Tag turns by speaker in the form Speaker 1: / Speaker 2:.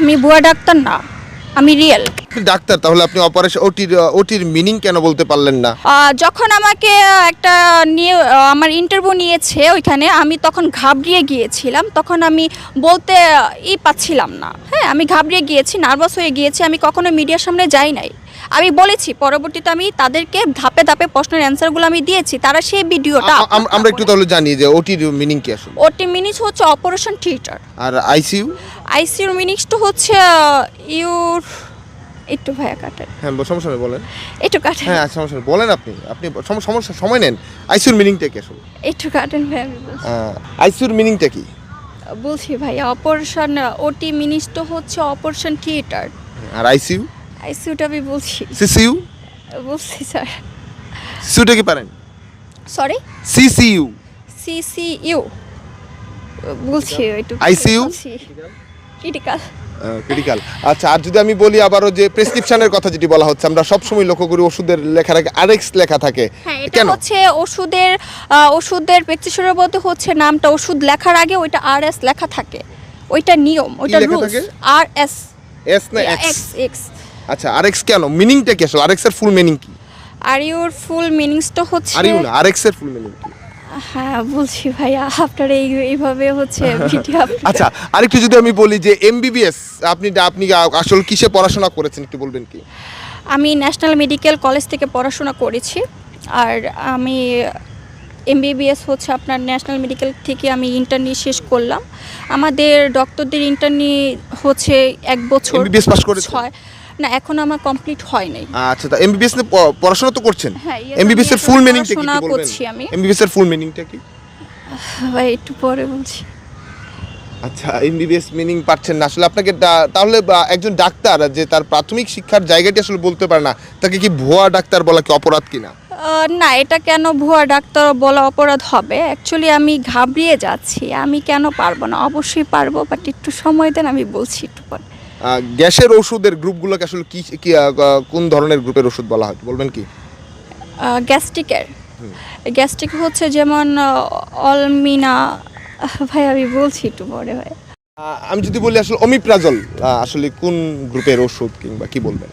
Speaker 1: আমি বুয়া ডাক্তার না আমি রিয়েল
Speaker 2: ডাক্তার তাহলে আপনি অপারেশন ওটির ওটির মিনিং কেন বলতে পারলেন না?
Speaker 1: যখন আমাকে একটা নিয়ে আমার ইন্টারভিউ নিয়েছে ওইখানে আমি তখন ঘাবড়িয়ে গিয়েছিলাম তখন আমি বলতে ই পাচ্ছিলাম না। হ্যাঁ আমি ঘাবড়িয়ে গিয়েছি নার্ভাস হয়ে গিয়েছি আমি কখনো মিডিয়ার সামনে যাই নাই। আমি বলেছি পরবর্তীতে আমি তাদেরকে ধাপে ধাপে প্রশ্নের অ্যান্সারগুলো আমি দিয়েছি তারা সেই ভিডিওটা
Speaker 2: আমরা একটু তাহলে জানি যে ওটির মিনিং কি আসলে?
Speaker 1: ওটি মিনিস হচ্ছে অপারেশন থিয়েটার
Speaker 2: আর আইসিইউ
Speaker 1: আইসিউর মিনিংসটা হচ্ছে ইউর একটু ভাইয়া কাটেন।
Speaker 2: হ্যাঁ সমস্যা নেই বলেন।
Speaker 1: একটু কাটেন।
Speaker 2: হ্যাঁ আচ্ছা, সমস্যা নেই বলেন আপনি। আপনি সম- সমস্যা সময় নেন। আইসিইউর মিনিংটা কি আসলে?
Speaker 1: একটু কাটেন ভাইয়া বলছি।
Speaker 2: আইসিইউর মিনিংটা কি?
Speaker 1: বলছি ভাইয়া অপারেশন ওটি মিনিসটা হচ্ছে অপারেশন থিয়েটার
Speaker 2: আর আইসিইউ
Speaker 1: আইসিউটা আমি বলছি।
Speaker 2: সিসিইউ?
Speaker 1: বলছি স্যার।
Speaker 2: সিসিইউটা কি পারেন?
Speaker 1: Sorry
Speaker 2: CCU.
Speaker 1: সিসিইউ। বলছি একটু
Speaker 2: ICU?
Speaker 1: ক্রিটিক্যাল
Speaker 2: ক্রিটিক্যাল আচ্ছা আর যদি আমি বলি আবারও যে প্রেসক্রিপশনের কথা যেটি বলা হচ্ছে আমরা সবসময় লক্ষ্য করি ওষুধের লেখা থাকে আরএক্স লেখা থাকে।
Speaker 1: হ্যাঁ এটা
Speaker 2: কেন?
Speaker 1: হচ্ছে ওষুধের ওষুধের প্রেসক্রিপশনের মধ্যে হচ্ছে নামটা ওষুধ লেখার আগে ওইটা আর এস লেখা থাকে। ওইটা নিয়ম ওইটা রুলস? আর এস
Speaker 2: এস না এক্স
Speaker 1: এক্স
Speaker 2: আচ্ছা আরএক্স কেন মিনিংটা কি আসলে? আরএক্স এর ফুল মিনিং কি?
Speaker 1: আর ইউর ফুল মিনিংসটা হচ্ছে
Speaker 2: আর ইউ না আরএক্স এর ফুল মিনিং কি?
Speaker 1: হ্যাঁ বলছি ভাইয়া আপনার এই এইভাবে হচ্ছে ভিডিও
Speaker 2: আচ্ছা আরেকটু যদি আমি বলি যে এমবিবিএস আপনি আপনি আসলে কিসে পড়াশোনা করেছেন একটু বলবেন কি?
Speaker 1: আমি ন্যাশনাল মেডিকেল কলেজ থেকে পড়াশোনা করেছি আর আমি এমবিবিএস হচ্ছে আপনার ন্যাশনাল মেডিকেল থেকে আমি ইন্টারনি শেষ করলাম। আমাদের ডক্টরদের ইন্টারনি হচ্ছে এক বছর
Speaker 2: MBBS পাশ করেছেন?
Speaker 1: ছয় না এখন আমার কমপ্লিট হয় নাই।
Speaker 2: আচ্ছা তা এমবিবিএস নিয়ে পড়াশোনা তো করছেন?
Speaker 1: হ্যাঁ,
Speaker 2: এমবিবিএস এর ফুল মিনিংটা কি
Speaker 1: করছি আমি।
Speaker 2: এমবিবিএস এর ফুল মিনিংটা কি?
Speaker 1: ভাই একটু পরে বলছি।
Speaker 2: আচ্ছা এমবিবিএস মিনিং পাচ্ছেন না। আসলে আপনাকে তাহলে একজন ডাক্তার যে তার প্রাথমিক শিক্ষার জায়গাটি আসলে বলতে পারে না তাকে কি ভুয়া ডাক্তার বলা কি অপরাধ কিনা?
Speaker 1: না এটা কেন ভুয়া ডাক্তার বলা অপরাধ হবে? অ্যাকচুয়ালি আমি ঘাবড়িয়ে যাচ্ছি। আমি কেন পারব না? অবশ্যই পারব বাট একটু সময় দেন আমি বলছি একটু পরে।
Speaker 2: গ্যাসের ওষুধের গ্রুপগুলোকে আসলে কি কি আহ, কোন ধরনের গ্রুপের ওষুধ বলা হয়? বলবেন কি?
Speaker 1: গ্যাস্ট্রিকের। গ্যাস্ট্রিক হচ্ছে যেমন আহ, অলমিনা ভাই আমি বলছি একটু পরে ভাই।
Speaker 2: আহ, আমি যদি বলি আসলে অমিপ্রাজল আহ, আসলে কোন গ্রুপের ওষুধ কিংবা কি বলবেন?